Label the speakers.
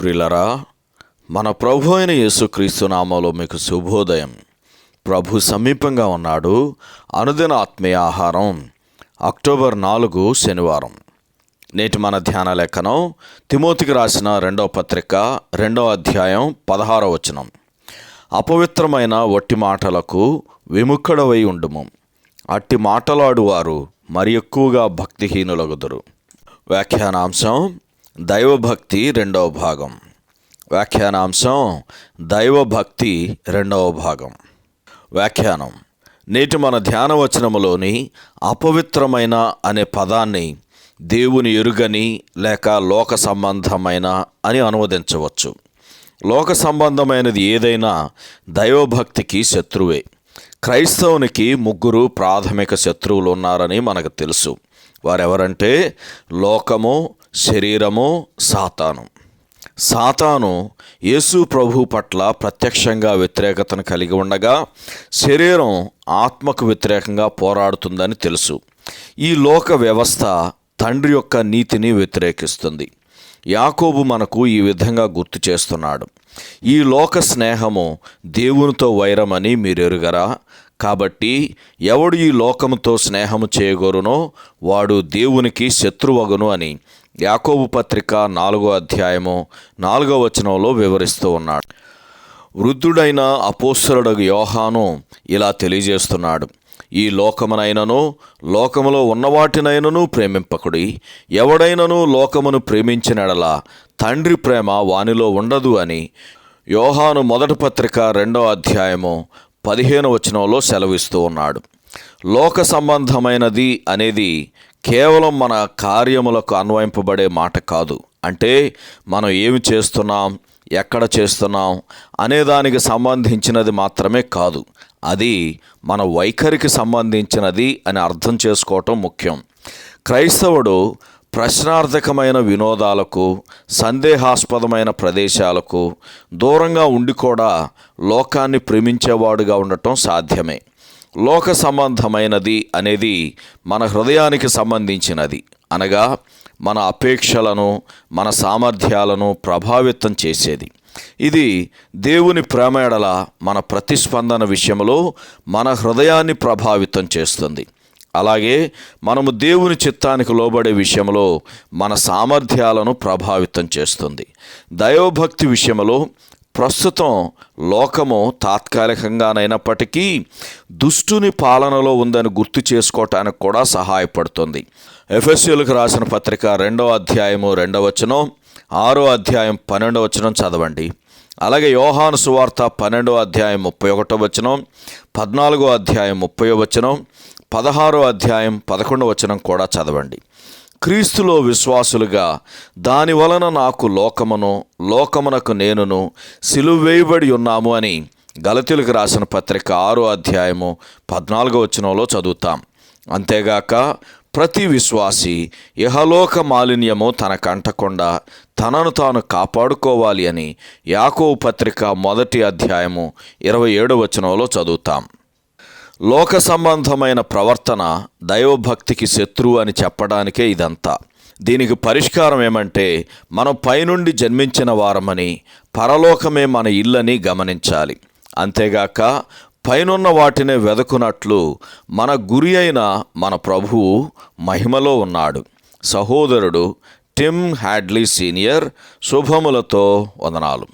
Speaker 1: ప్రిలరా మన ప్రభు అయిన యేసుక్రీస్తు నామంలో మీకు శుభోదయం. ప్రభు సమీపంగా ఉన్నాడు. అనుదిన ఆత్మీయ ఆహారం అక్టోబర్ నాలుగు శనివారం. నేటి మన ధ్యాన లేఖనం తిమోతికి రాసిన రెండవ పత్రిక రెండవ అధ్యాయం పదహారవ వచనం. అపవిత్రమైన వట్టి మాటలకు విముఖుడవై ఉండుము. అట్టి మాటలాడువారు మరి ఎక్కువగా భక్తిహీనులగుదురు. వ్యాఖ్యానాంశం దైవభక్తి రెండవ భాగం. వ్యాఖ్యానాంశం దైవభక్తి రెండవ భాగం. వ్యాఖ్యానం. నేటి మన ధ్యానవచనములోని అపవిత్రమైన అనే పదాన్ని దేవుని ఎరుగని లేక లోక సంబంధమైన అని అనువదించవచ్చు. లోక సంబంధమైనది ఏదైనా దైవభక్తికి శత్రువే. క్రైస్తవునికి ముగ్గురు ప్రాథమిక శత్రువులు ఉన్నారని మనకు తెలుసు. వారెవరంటే లోకము శరీరము సాతాను. సాతాను యేసు ప్రభు పట్ల ప్రత్యక్షంగా వ్యతిరేకతను కలిగి ఉండగా శరీరం ఆత్మకు వ్యతిరేకంగా పోరాడుతుందని తెలుసు. ఈ లోక వ్యవస్థ తండ్రి యొక్క నీతిని వ్యతిరేకిస్తుంది. యాకోబు మనకు ఈ విధంగా గుర్తు చేస్తున్నాడు. ఈ లోక స్నేహము దేవునితో వైరమని మీరు ఎరుగరా కాబట్టి ఎవడు ఈ లోకముతో స్నేహము చేయగోరునో వాడు దేవునికి శత్రువగును అని యాకోబు పత్రిక నాలుగో అధ్యాయము నాలుగో వచనంలో వివరిస్తూ ఉన్నాడు. వృద్ధుడైన అపోస్తలుడు యోహాను ఇలా తెలియజేస్తున్నాడు. ఈ లోకమునైనను లోకములో ఉన్నవాటినైనను ప్రేమింపకుడి ఎవడైనను లోకమును ప్రేమించినడలా తండ్రి ప్రేమ వానిలో ఉండదు అని యోహాను మొదటి పత్రిక రెండో అధ్యాయము పదిహేను వచనంలో సెలవిస్తూ ఉన్నాడు. లోక సంబంధమైనది అనేది కేవలం మన కార్యములకు అన్వయింపబడే మాట కాదు. అంటే మనం ఏమి చేస్తున్నాం ఎక్కడ చేస్తున్నాం అనే దానికి సంబంధించినది మాత్రమే కాదు. అది మన వైఖరికి సంబంధించినది అని అర్థం చేసుకోవటం ముఖ్యం. క్రైస్తవుడు ప్రశ్నార్థకమైన వినోదాలకు సందేహాస్పదమైన ప్రదేశాలకు దూరంగా ఉండి కూడా లోకాన్ని ప్రేమించేవాడుగా ఉండటం సాధ్యమే. లోక సంబంధమైనది అనేది మన హృదయానికి సంబంధించినది. అనగా మన అపేక్షలను మన సామర్థ్యాలను ప్రభావితం చేసేది. ఇది దేవుని ప్రేమేడల మన ప్రతిస్పందన విషయంలో మన హృదయాన్ని ప్రభావితం చేస్తుంది. అలాగే మనము దేవుని చిత్తానికి లోబడే విషయంలో మన సామర్థ్యాలను ప్రభావితం చేస్తుంది. దైవభక్తి విషయంలో ప్రస్తుతం లోకము తాత్కాలికంగానైనప్పటికీ దుష్టుని పాలనలో ఉందని గుర్తు చేసుకోవటానికి కూడా సహాయపడుతుంది. ఎఫ్ఎస్యులకు రాసిన పత్రిక రెండవ అధ్యాయము రెండవ వచనం ఆరో అధ్యాయం పన్నెండవ వచనం చదవండి. అలాగే యోహాను సువార్త పన్నెండో అధ్యాయం ముప్పై ఒకటో వచనం పద్నాలుగో అధ్యాయం ముప్పై వచనం పదహారో అధ్యాయం పదకొండవ వచనం కూడా చదవండి. క్రీస్తులో విశ్వాసులుగా దాని వలన నాకు లోకమును లోకమునకు నేనును సిలువేయబడి ఉన్నాము అని గలతీలకు రాసిన పత్రిక ఆరో అధ్యాయము పద్నాలుగో వచనంలో చదువుతాం. అంతేగాక ప్రతి విశ్వాసి ఇహలోక మాలిన్యము తనకంటకుండా తనను తాను కాపాడుకోవాలి అని యాకో పత్రిక మొదటి అధ్యాయము ఇరవై ఏడు వచనంలో చదువుతాం. లోక సంబంధమైన ప్రవర్తన దైవభక్తికి శత్రువు అని చెప్పడానికే ఇదంతా. దీనికి పరిష్కారం ఏమంటే మనం పైనుండి జన్మించిన వారమని పరలోకమే మన ఇల్లని గమనించాలి. అంతేగాక పైనున్న వాటినే వెదకునట్లు మన గురి అయిన మన ప్రభువు మహిమలో ఉన్నాడు. సహోదరుడు టిమ్ హ్యాడ్లీ సీనియర్ శుభములతో వందనాలు.